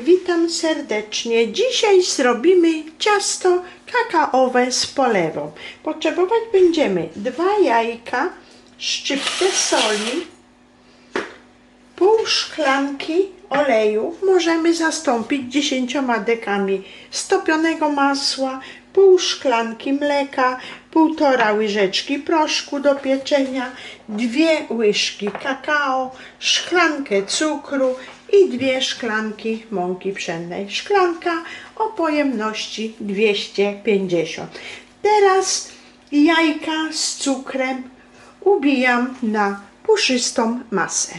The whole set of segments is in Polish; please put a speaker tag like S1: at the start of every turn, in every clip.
S1: Witam serdecznie. Dzisiaj zrobimy ciasto kakaowe z polewą. Potrzebować będziemy dwa jajka, szczyptę soli, pół szklanki oleju. Możemy zastąpić 10 dekami stopionego masła, pół szklanki mleka, półtora łyżeczki proszku do pieczenia, dwie łyżki kakao, szklankę cukru i dwie szklanki mąki pszennej. Szklanka o pojemności 250. Teraz jajka z cukrem ubijam na puszystą masę.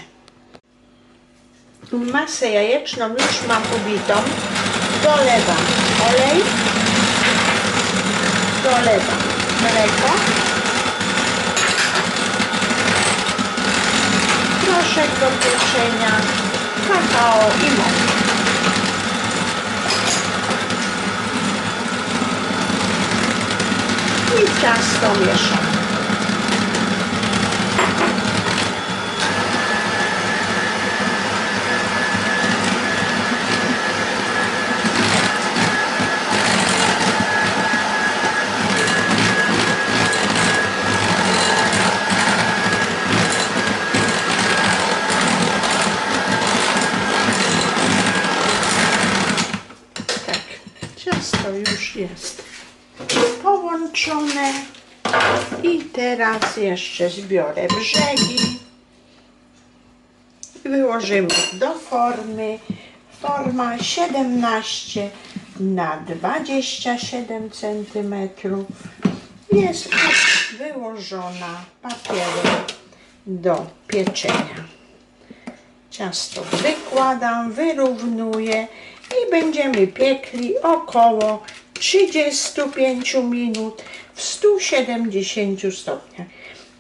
S1: Masę jajeczną już mam ubitą. Dolewam olej, dolewam mleko, proszek do pieczenia, kakao i mąkę. I ciasto mieszam. Ciasto już jest połączone i teraz jeszcze zbiorę brzegi. Wyłożymy do formy. Forma 17 na 27 cm. Jest wyłożona papierem do pieczenia. Ciasto wykładam, wyrównuję i będziemy piekli około 35 minut w 170 stopniach.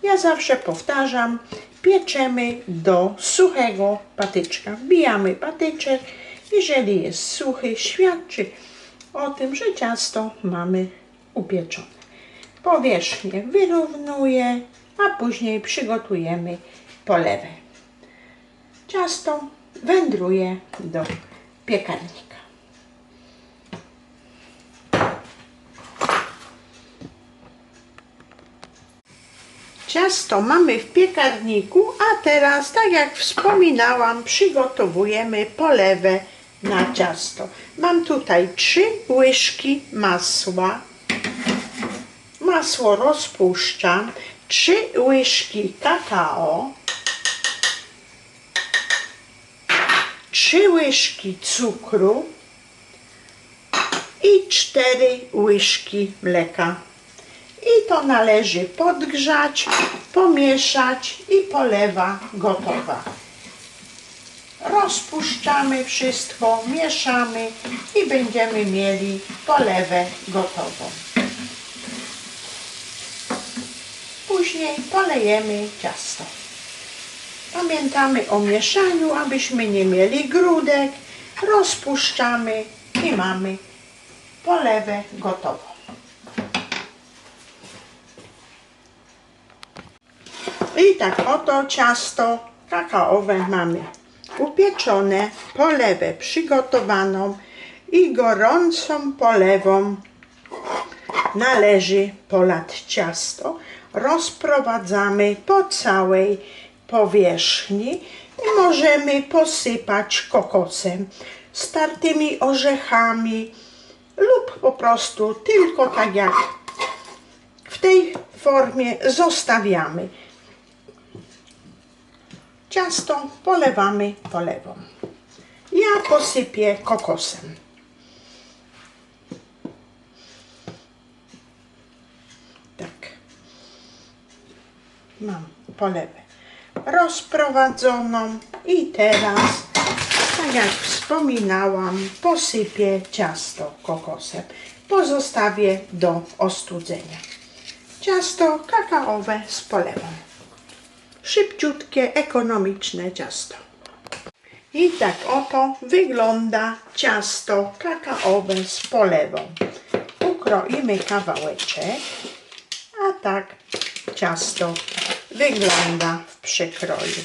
S1: Ja zawsze powtarzam, pieczemy do suchego patyczka. Wbijamy patyczek, jeżeli jest suchy, świadczy o tym, że ciasto mamy upieczone. Powierzchnię wyrównuję, a później przygotujemy polewę. Ciasto wędruje do piekarnika. Ciasto mamy w piekarniku, a teraz, tak jak wspominałam, przygotowujemy polewę na ciasto. Mam tutaj trzy łyżki masła. Masło rozpuszczam. Trzy łyżki kakao. Trzy łyżki cukru i cztery łyżki mleka. I to należy podgrzać, pomieszać i polewa gotowa. Rozpuszczamy wszystko, mieszamy i będziemy mieli polewę gotową. Później polejemy ciasto. Pamiętamy o mieszaniu, abyśmy nie mieli grudek. Rozpuszczamy i mamy polewę gotową. I tak oto ciasto kakaowe mamy upieczone, polewę przygotowaną i gorącą polewą należy polać ciasto. Rozprowadzamy po całej powierzchni i możemy posypać kokosem, startymi orzechami lub po prostu tylko tak jak w tej formie zostawiamy. Ciasto polewamy polewą. Ja posypię kokosem. Tak. Mam polewę rozprowadzoną i teraz, tak jak wspominałam, posypię ciasto kokosem. Pozostawię do ostudzenia. Ciasto kakaowe z polewą. Szybciutkie, ekonomiczne ciasto. I tak oto wygląda ciasto kakaowe z polewą. Ukroimy kawałeczek, a tak ciasto wygląda przekroju.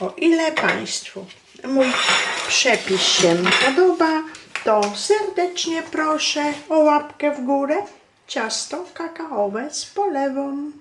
S1: O ile Państwu mój przepis się podoba, to serdecznie proszę o łapkę w górę. Ciasto kakaowe z polewą.